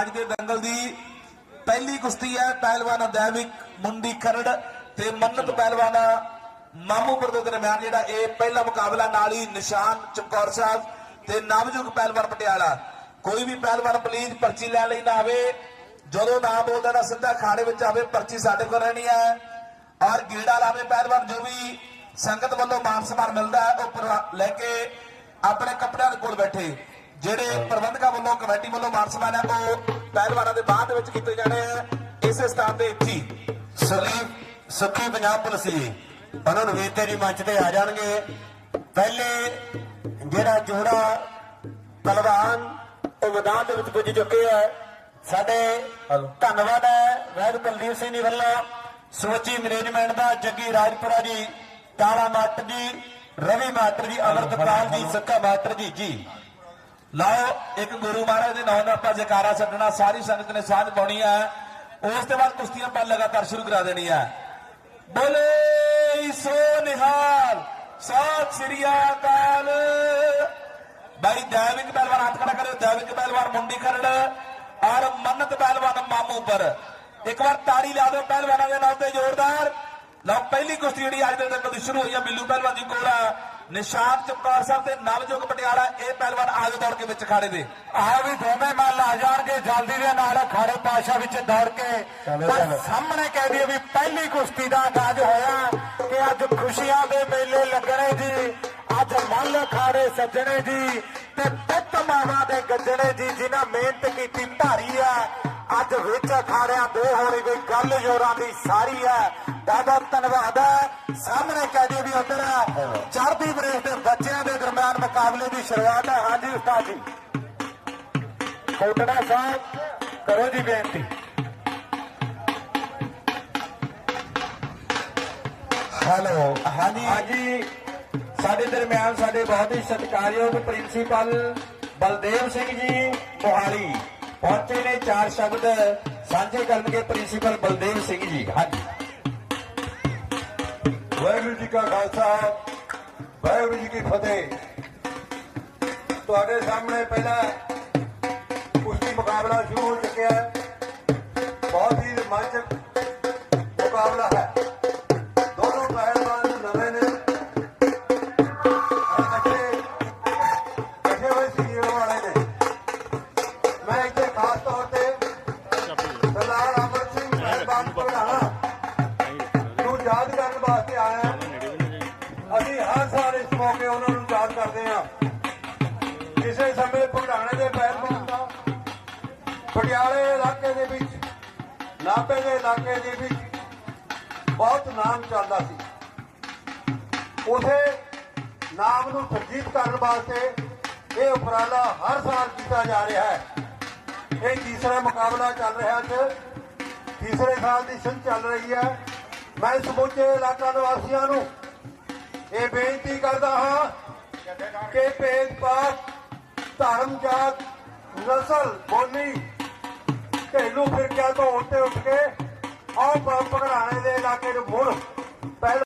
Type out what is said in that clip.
ਅੱਜ ਦੇ ਦੰਗਲ ਦੀ ਪਹਿਲੀ ਕੁਸ਼ਤੀ ਹੈ ਪਹਿਲਵਾਨ ਦੈਵਿਕ ਮੁੰਡੀ ਖਰੜ ਤੇ ਮੰਨਤ ਪਹਿਲਵਾਨ ਮਾਮੂਪੁਰ ਦੇ ਦਰਮਿਆਨ ਜਿਹੜਾ ਇਹ ਪਹਿਲਾ ਮੁਕਾਬਲਾ ਨਾਲ ਹੀ ਨਿਸ਼ਾਨ ਚਮਕੌਰ ਸਾਹਿਬ ਤੇ ਨਵਜੁਗ ਪਹਿਲਵਾਨ ਪਟਿਆਲਾ। ਕੋਈ ਵੀ ਪਹਿਲਵਾਨ ਪਲੀਜ਼ ਪਰਚੀ ਲੈਣ ਲਈ ਨਾ ਆਵੇ, ਜਦੋਂ ਨਾਮ ਬੋਲਦਾ ਨਾ ਸਿੱਧਾ ਖਾੜੇ ਵਿੱਚ ਆਵੇ, ਪਰਚੀ ਸਾਡੇ ਕੋਲ ਰਹਿਣੀ ਹੈ। ਔਰ ਗੇੜਾ ਲਾਵੇ ਪਹਿਲਵਾਨ, ਜੋ ਵੀ ਸੰਗਤ ਵੱਲੋਂ ਮਾਨ ਸਨਮਾਨ ਮਿਲਦਾ ਹੈ, ਉਹ ਲੈ ਕੇ ਆਪਣੇ ਕੱਪੜਿਆਂ ਦੇ ਕੋਲ ਬੈਠੇ। ਜਿਹੜੇ ਪ੍ਰਬੰਧਕਾਂ ਵੱਲੋਂ ਕਮੇਟੀ ਵੱਲੋਂ ਮਾਨ ਸਨਮਾਨ ਹੈ ਉਹ ਪਹਿਲਵਾਨਾਂ ਦੇ ਬਾਅਦ ਵਿੱਚ ਕੀਤੇ ਜਾਣੇ ਆ। ਇਸੇ ਸਥਾਨ ਤੇ ਇੱਥੇ ਹੀ। ਸੁਖੀ ਪੰਜਾਬ ਪੁਲਿਸ ਜੀ ਉਹਨਾਂ ਨੂੰ ਵੀ ਤੇਰੀ ਮੰਚ ਤੇ ਆ ਜਾਣਗੇ। ਪਹਿਲੇ ਜਿਹੜਾ ਜੋੜਾ ਪਹਿਲਵਾਨ ਉਹ ਮੈਦਾਨ ਦੇ ਵਿੱਚ ਪੁੱਜ ਚੁੱਕੇ ਆ। ਸਾਡੇ ਧੰਨਵਾਦ ਹੈ ਵੈਦ ਕੁਲਦੀਪ ਸਿੰਘ ਜੀ ਵੱਲੋਂ। ਸਮੁੱਚੀ ਮੈਨੇਜਮੈਂਟ ਦਾ ਜੱਗੀ ਰਾਜਪੁਰਾ ਜੀ ਕਾਲਾ ਮਾਸਟਰ ਜੀ ਰਵੀ ਮਾਸਟਰ ਜੀ ਅਮਰਤਪਾਲ ਜੀ ਸੁੱਖਾ ਮਾਸਟਰ ਜੀ ਜੀ। ਲਓ, ਇੱਕ ਗੁਰੂ ਮਹਾਰਾਜ ਦੇ ਨਾਮ ਦਾ ਆਪਾਂ ਜਕਾਰਾ ਛੱਡਣਾ, ਸਾਰੀ ਸੰਗਤ ਨੇ ਸਾਂਝ ਪਾਉਣੀ ਹੈ। ਉਸ ਤੋਂ ਬਾਅਦ ਕੁਸ਼ਤੀਆਂ ਆਪਾਂ ਲਗਾਤਾਰ ਸ਼ੁਰੂ ਕਰਾ ਦੇਣੀ ਹੈ। ਬੋਲੇ ਸੋ ਨਿਹਾਲ, ਸਤਿ ਸ੍ਰੀ ਅਕਾਲ। ਭਾਈ ਦੈਵਿਕ ਪਹਿਲਵਾਨ ਹੱਥ ਖੜਾ ਕਰਿਓ, ਦੈਵਿਕ ਪਹਿਲਵਾਨ ਮੁੰਡੀ ਖਰੜ, ਔਰ ਮੰਨਤ ਪਹਿਲਵਾਨ ਮਾਮੂ ਪਰ ਇੱਕ ਵਾਰ ਤਾੜੀ ਲਾ ਦਿਓ ਪਹਿਲਵਾਨਾਂ ਦੇ ਨਾਮ ਤੇ ਜ਼ੋਰਦਾਰ। ਲਓ, ਪਹਿਲੀ ਕੁਸ਼ਤੀ ਜਿਹੜੀ ਅੱਜ ਦੇ ਦਿਨ ਦੀ ਸ਼ੁਰੂ ਹੋਈ ਹੈ, ਬਿੱਲੂ ਪਹਿਲਵਾਨ ਜੀ ਕੋਲ ਆ। ਨਿਸ਼ਾਨ ਚਮਕੌਰ ਸਾਹਿਬ ਤੇ ਨਵਜੋਗ ਪਟਿਆਲਾ ਇਹ ਪਹਿਲਵਾਨ ਆਗੇ ਦੌੜ ਕੇ ਵਿੱਚ ਖਾੜੇ ਦੇ ਆਹ ਵੀ ਦੋਵੇਂ ਮੱਲ ਆ ਜਾਣਗੇ ਜਲਦੀ ਦੇ ਨਾਲ ਖਾੜੇ ਪਾਸ਼ਾ ਵਿੱਚ ਦੌੜ ਕੇ। ਪਰ ਸਾਹਮਣੇ ਕਹਿ ਦਈਏ ਵੀ ਪਹਿਲੀ ਕੁਸ਼ਤੀ ਦਾ ਆਗਾਜ਼ ਹੋਇਆ ਕਿ ਅੱਜ ਖੁਸ਼ੀਆਂ ਦੇ ਮੇਲੇ ਲੱਗਣੇ ਜੀ ਅੱਜ ਮੱਲ ਖਾੜੇ ਸੱਜਣੇ ਜੀ ਤੇ ਪੁੱਤ ਮਾਵਾ ਦੇ ਗੱਜਣੇ ਜੀ ਜਿਨ੍ਹਾਂ ਮਿਹਨਤ ਕੀਤੀ ਭਾਰੀ ਆ। ਅੱਜ ਵਿੱਚ ਅਖਾੜਿਆਂ ਦੇ ਹੋਣੀ ਕੋਈ ਗੱਲ ਜੋਰਾਂ ਦੀ ਸਾਰੀ ਹੈ। ਬਹੁਤ ਧੰਨਵਾਦ ਹੈ। ਸਾਹਮਣੇ ਕਹਿ ਦਈਏ ਵੀ ਉਧਰ ਚੜ੍ਹਦੀ ਬਰੇਸ ਦੇ ਬੱਚਿਆਂ ਦੇ ਦਰਮਿਆਨ ਮੁਕਾਬਲੇ ਦੀ ਸ਼ੁਰੂਆਤ ਹੈ। ਹਾਂਜੀ ਉਸਤਾਦ ਜੀ। ਕੋਟੜਾ ਸਾਹਿਬ ਕਰੋ ਜੀ ਬੇਨਤੀ। ਹੈਲੋ। ਹਾਂਜੀ। ਹਾਂਜੀ। ਸਾਡੇ ਦਰਮਿਆਨ ਸਾਡੇ ਬਹੁਤ ਹੀ ਸਤਿਕਾਰਯੋਗ ਪ੍ਰਿੰਸੀਪਲ ਬਲਦੇਵ ਸਿੰਘ ਜੀ ਮੋਹਾਲੀ। ਪਹੁੰਚੇ ਨੇ ਚਾਰ ਸ਼ਬਦ। ਸਾਂਝੇ ਕਰਨਗੇ ਪ੍ਰਿੰਸੀਪਲ ਬਲਦੇਵ ਸਿੰਘ ਜੀ। ਹਾਂਜੀ। ਵਾਹਿਗੁਰੂ ਜੀ ਕਾ ਖਾਲਸਾ, ਵਾਹਿਗੁਰੂ ਜੀ ਕੀ ਫਤਿਹ। ਤੁਹਾਡੇ ਸਾਹਮਣੇ ਪਹਿਲਾ ਕੁਸ਼ਤੀ ਮੁਕਾਬਲਾ ਸ਼ੁਰੂ ਹੋ ਚੁੱਕਿਆ। ਹੈ ਵਾਸਤੇ ਆਇਆ ਅਸੀਂ ਹਰ ਸਾਲ ਇਸ ਮੌਕੇ ਉਹਨਾਂ ਨੂੰ ਯਾਦ ਕਰਦੇ ਹਾਂ। ਕਿਸੇ ਸਮੇਂ ਭਗੜਾਣੇ ਦੇ ਪਹਿਲਵਾਨ ਦਾ, ਪਟਿਆਲੇ ਇਲਾਕੇ ਦੇ ਵਿੱਚ, ਨਾਭੇ ਦੇ ਇਲਾਕੇ ਦੇ ਵਿੱਚ ਬਹੁਤ ਨਾਮ ਚੱਲਦਾ ਸੀ। ਉਸੇ ਨਾਮ ਨੂੰ ਸਰਜੀਤ ਕਰਨ ਵਾਸਤੇ ਇਹ ਉਪਰਾਲਾ ਹਰ ਸਾਲ ਕੀਤਾ ਜਾ ਰਿਹਾ ਹੈ। ਇਹ ਤੀਸਰਾ ਮੁਕਾਬਲਾ ਚੱਲ ਰਿਹਾ ਅੱਜ। ਤੀਸਰੇ ਸਾਲ ਦੀ ਸੰਧ ਚੱਲ ਰਹੀ ਹੈ। ਮੈਂ ਸਮੁੱਚੇ ਇਲਾਕਾ ਨਿਵਾਸੀਆਂ ਨੂੰ ਇਹ ਬੇਨਤੀ ਕਰਦਾ ਹਾਂ ਕਿ ਭੇਦ ਭੇਦਭਾਵ ਧਰਮ ਜਾਤ, ਨਸਲ, ਬੋਲੀ, ਘਰੇਲੂ ਫਿਰਕਿਆਂ ਤੋਂ ਉੱਤੇ ਉੱਠ ਕੇ ਆਓ ਭਗੜਾਣੇ ਦੇ ਇਲਾਕੇ ਨੂੰ ਮੁੜ